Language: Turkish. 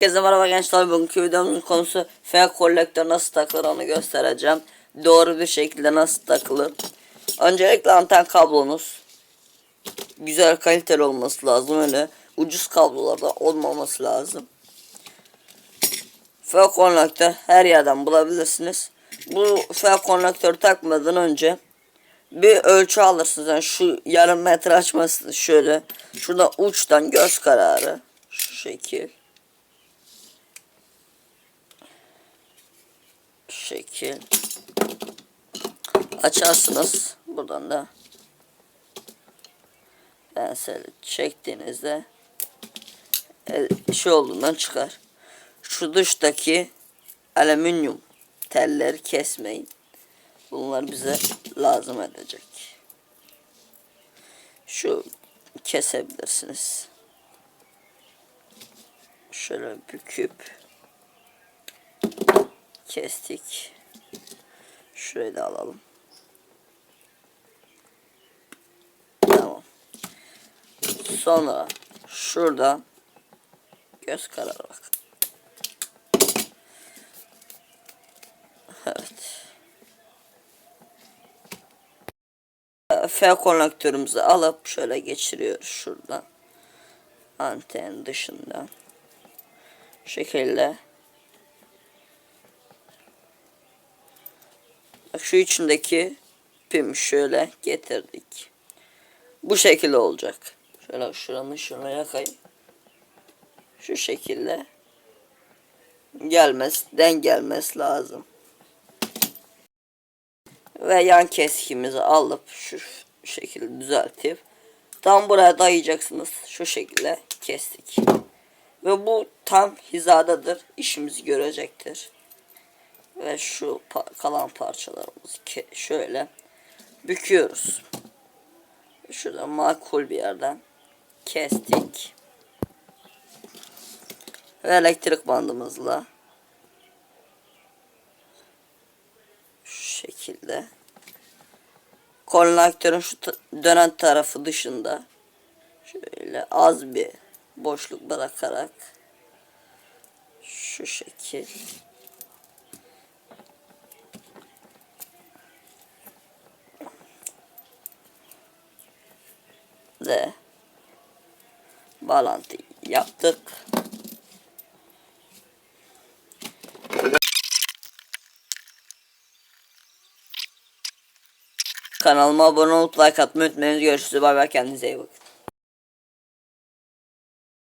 Herkese merhaba gençler. Bugünkü videomuzun konusu F kolektör nasıl takılır onu göstereceğim. Doğru bir şekilde nasıl takılır? Öncelikle anten kablonuz Güzel kaliteli olması lazım. Öyle Ucuz kablolarda olmaması lazım. F konektör her yerden bulabilirsiniz. Bu F konektörü takmadan önce bir ölçü alırsınız. Yani şu yarım metre açmasınız şöyle. Şurada uçtan göz kararı. Şu şekil şekil. Açarsınız. Buradan da penseli çektiğinizde e, şey olduğundan çıkar. Şu dıştaki alüminyum telleri kesmeyin. Bunlar bize lazım edecek. Şu kesebilirsiniz. Şöyle büküp kestik. Şurayı da alalım. Tamam. Sonra şurada göz kararı bak. Evet. F konektörümüzü alıp şöyle geçiriyoruz şuradan. Anten dışından. Şu şekilde Şu içindeki pim şöyle getirdik. Bu şekilde olacak. Şöyle şuranı şuna yakayım. Şu şekilde gelmez, den gelmez lazım. Ve yan keskimizi alıp şu şekilde düzeltip tam buraya dayayacaksınız. Şu şekilde kestik. Ve bu tam hizadadır. işimizi görecektir ve şu kalan parçalarımızı şöyle büküyoruz. Şurada makul bir yerden kestik. Ve elektrik bandımızla şu şekilde konnektörün şu dönen tarafı dışında şöyle az bir boşluk bırakarak şu şekil de bağlantı yaptık. Kanalıma abone olup like atmayı unutmayın. Görüşürüz. Bay bay. Kendinize iyi bakın.